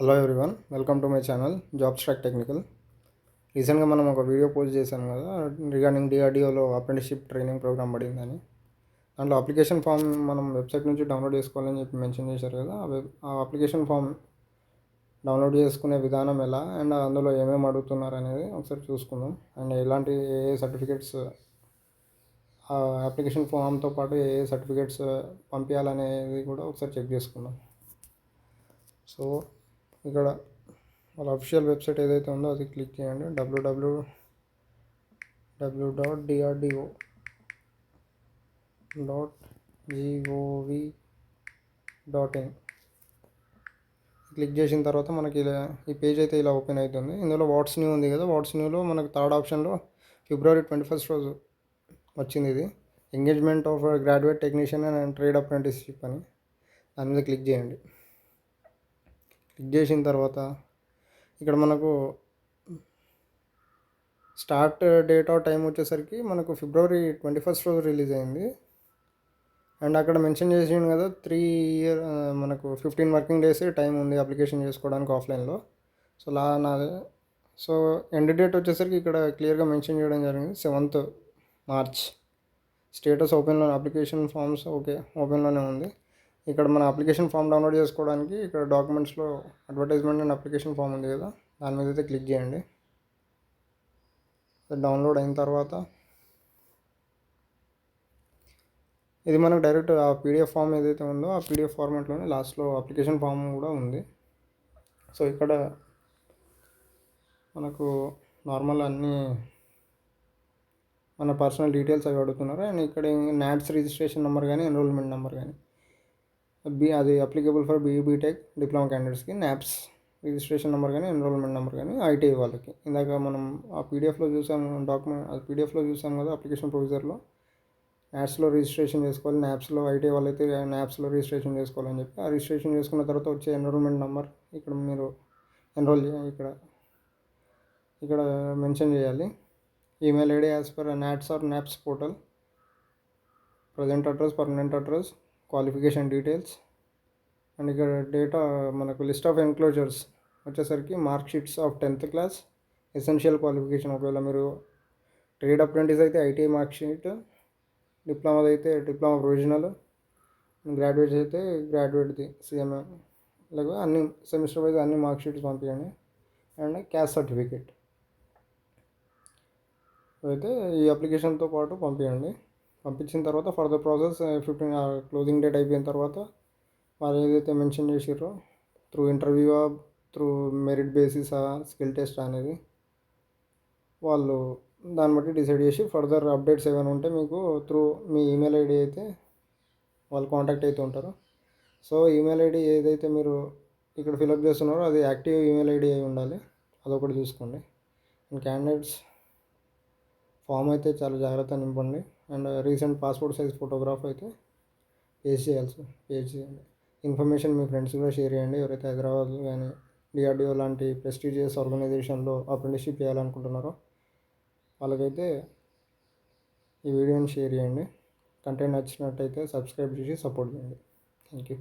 Hello everyone welcome to my channel job track technical రీసెంట్గా మనం ఒక వీడియో పోస్ట్ చేశాను కదా రిగార్డింగ్ డిఆర్డిఓలో అప్రెంటిషిప్ ట్రైనింగ్ ప్రోగ్రామ్ పడిందని. దాంట్లో అప్లికేషన్ ఫామ్ మనం వెబ్సైట్ నుంచి డౌన్లోడ్ చేసుకోవాలని చెప్పి మెన్షన్ చేశారు కదా ఆ అప్లికేషన్ ఫామ్ డౌన్లోడ్ చేసుకునే విధానం ఎలా అండ్ అందులో ఏమేమి అడుగుతున్నారు అనేది ఒకసారి చూసుకుందాం. అండ్ ఎలాంటి ఏ ఏ సర్టిఫికేట్స్ ఆ అప్లికేషన్ ఫామ్తో పాటు ఏ ఏ సర్టిఫికేట్స్ పంపించాలనేది కూడా ఒకసారి చెక్ చేసుకుందాం. సో ఇక్కడ వాళ్ళ అఫీషియల్ వెబ్సైట్ ఏదైతే ఉందో అది క్లిక్ చేయండి. WW W dot DRDO dot GOV dot in click చేసిన తర్వాత మనకి ఇలా ఈ పేజ్ అయితే ఇలా ఓపెన్ అవుతుంది ఇందులో వాట్స్ న్యూ ఉంది కదా వాట్స్ న్యూలో మనకు థర్డ్ ఆప్షన్లో ఫిబ్రవరి ట్వంటీ ఫస్ట్ రోజు వచ్చింది ఇది. Engagement of graduate technician and trade apprenticeship అని. దాని మీద క్లిక్ చేయండి. క్లిక్ చేసిన తర్వాత ఇక్కడ మనకు స్టార్ట్ డేట్ ఆఫ్ టైం వచ్చేసరికి మనకు ఫిబ్రవరి ట్వంటీ ఫస్ట్ రోజు రిలీజ్ అయింది. అండ్ అక్కడ మెన్షన్ చేసిండు కదా త్రీ ఇయర్ మనకు ఫిఫ్టీన్ వర్కింగ్ డేస్ టైం ఉంది అప్లికేషన్ చేసుకోవడానికి ఆఫ్లైన్లో సో లా నాది సో ఎండ్ డేట్ వచ్చేసరికి ఇక్కడ క్లియర్గా మెన్షన్ చేయడం జరిగింది సెవెంత్ మార్చ్ స్టేటస్ ఓపెన్లో అప్లికేషన్ ఫామ్స్ ఓకే ఓపెన్లోనే ఉంది. ఇక్కడ మన అప్లికేషన్ ఫామ్ డౌన్లోడ్ చేసుకోవడానికి ఇక్కడ డాక్యుమెంట్స్లో అడ్వర్టైజ్మెంట్ అండ్ అప్లికేషన్ ఫామ్ ఉంది కదా దాని మీద అయితే క్లిక్ చేయండి. డౌన్లోడ్ అయిన తర్వాత ఇది మనకు డైరెక్ట్ ఆ పీడిఎఫ్ ఫామ్ ఏదైతే ఉందో ఆ పీడిఎఫ్ ఫార్మాట్లోనే లాస్ట్లో అప్లికేషన్ ఫామ్ కూడా ఉంది. సో ఇక్కడ మనకు నార్మల్ అన్నీ మన పర్సనల్ డీటెయిల్స్ అవి అడుగుతున్నారు. అండ్ ఇక్కడ నాట్స్ రిజిస్ట్రేషన్ నెంబర్ కానీ ఎన్రోల్మెంట్ నెంబర్ కానీ బి అది applicable for BE BTech diploma క్యాండిడేట్స్కి నాప్స్ రిజిస్ట్రేషన్ నెంబర్ కానీ ఎన్రోల్మెంట్ నెంబర్ కానీ ఐటీఐ వాళ్ళకి. ఇందాక మనం ఆ పీడిఎఫ్లో చూసాం డాక్యుమెంట్ అది పీడిఎఫ్లో చూసాం కదా అప్లికేషన్ ప్రొవిజర్లో యాప్స్లో రిజిస్ట్రేషన్ చేసుకోవాలి యాప్స్లో ఐటీ వాళ్ళైతే యాప్స్లో రిజిస్ట్రేషన్ చేసుకోవాలని చెప్పి ఆ రిజిస్ట్రేషన్ చేసుకున్న తర్వాత వచ్చే ఎన్రోల్మెంట్ నెంబర్ ఇక్కడ మీరు ఎన్రోల్ ఇక్కడ ఇక్కడ మెన్షన్ చేయాలి. Email ID as per NATS or NAPS portal present address permanent address qualification details and ఇక్కడ డేటా మనకు లిస్ట్ ఆఫ్ ఎన్క్లోజర్స్ వచ్చేసరికి mark sheets of tenth class essential qualification ఒకవేళ మీరు ట్రేడ్ అప్రెంటిస్ అయితే ఐటీఐ మార్క్ షీట్ డిప్లొమాది అయితే diploma provisional graduates అయితే గ్రాడ్యుయేట్ది సిఎంఏ లేకపోతే అన్ని సెమిస్టర్ వైజ్ అన్ని మార్క్ షీట్స్ పంపించండి అండ్ క్యాస్ట్ సర్టిఫికేట్ అయితే ఈ అప్లికేషన్తో పాటు పంపించండి పంపించిన తర్వాత further process fifteen closing date అయిపోయిన తర్వాత వాళ్ళు ఏదైతే mention చేసిర్రో through interview through merit basis skill test అనేది వాళ్ళు దాన్ని బట్టి డిసైడ్ చేసి ఫర్దర్ అప్డేట్స్ ఏమైనా ఉంటే మీకు త్రూ మీ ఈమెయిల్ ఐడి అయితే వాళ్ళు కాంటాక్ట్ అయితే ఉంటారు. సో ఈమెయిల్ ఐడి ఏదైతే మీరు ఇక్కడ ఫిలప్ చేస్తున్నారో అది యాక్టివ్ ఈమెయిల్ ఐడి అయి ఉండాలి. అదొకటి చూసుకోండి. అండ్ క్యాండిడేట్స్ ఫామ్ అయితే చాలా జాగ్రత్తగా నింపండి. And recent passport size photograph అయితే పేజ్ చేయాల్సి పేజ్ చేయండి. ఇన్ఫర్మేషన్ మీ ఫ్రెండ్స్ కూడా షేర్ చేయండి. ఎవరైతే హైదరాబాద్ కానీ డిఆర్డిఓ లాంటి ప్రెస్టీజియస్ ఆర్గనైజేషన్లో అప్రెంటిస్షిప్ చేయాలనుకుంటున్నారో వాళ్ళకైతే ఈ వీడియోని షేర్ చేయండి. కంటెంట్ నచ్చినట్టయితే సబ్స్క్రైబ్ చేసి సపోర్ట్ చేయండి. Thank you.